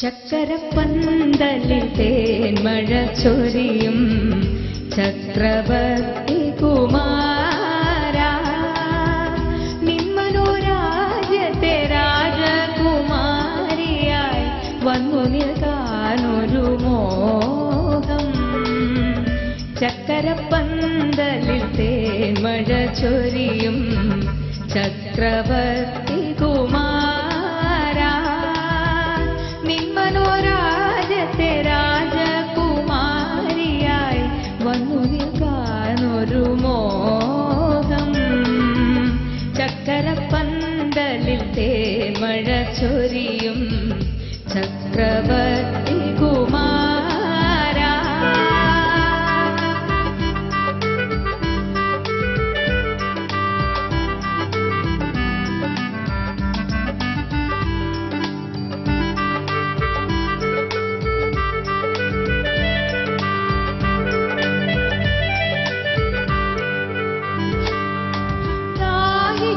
ചക്കരപ്പന്തലിൽ തേന്മഴ ചൊരിയും. ചക്രവർത്തി കുമാര നിമ്മനു രാജ്യത്തെ രാജകുമാരിയായി വന്നു നിൽക്കാനൊരു മോഹം. ചക്കരപ്പന്തലിൽ തേന്മഴ ചൊരിയും. ചക്രവർത്തി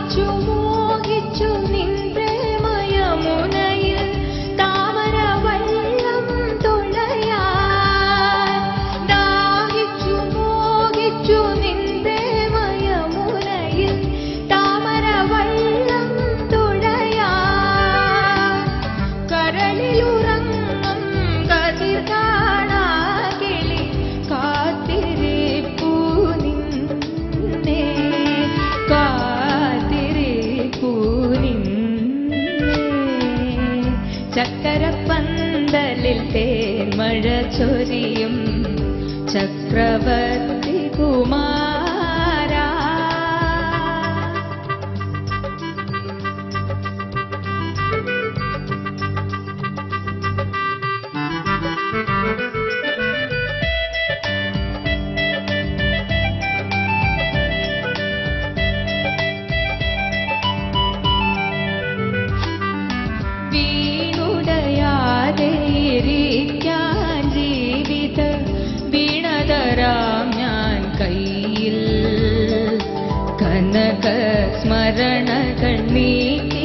就不 കണ്ണിൽ തേന്മഴ ചൊരിയും. ചക്രവർത്തി കുമാർ மரணகள் நீக்க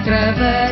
através.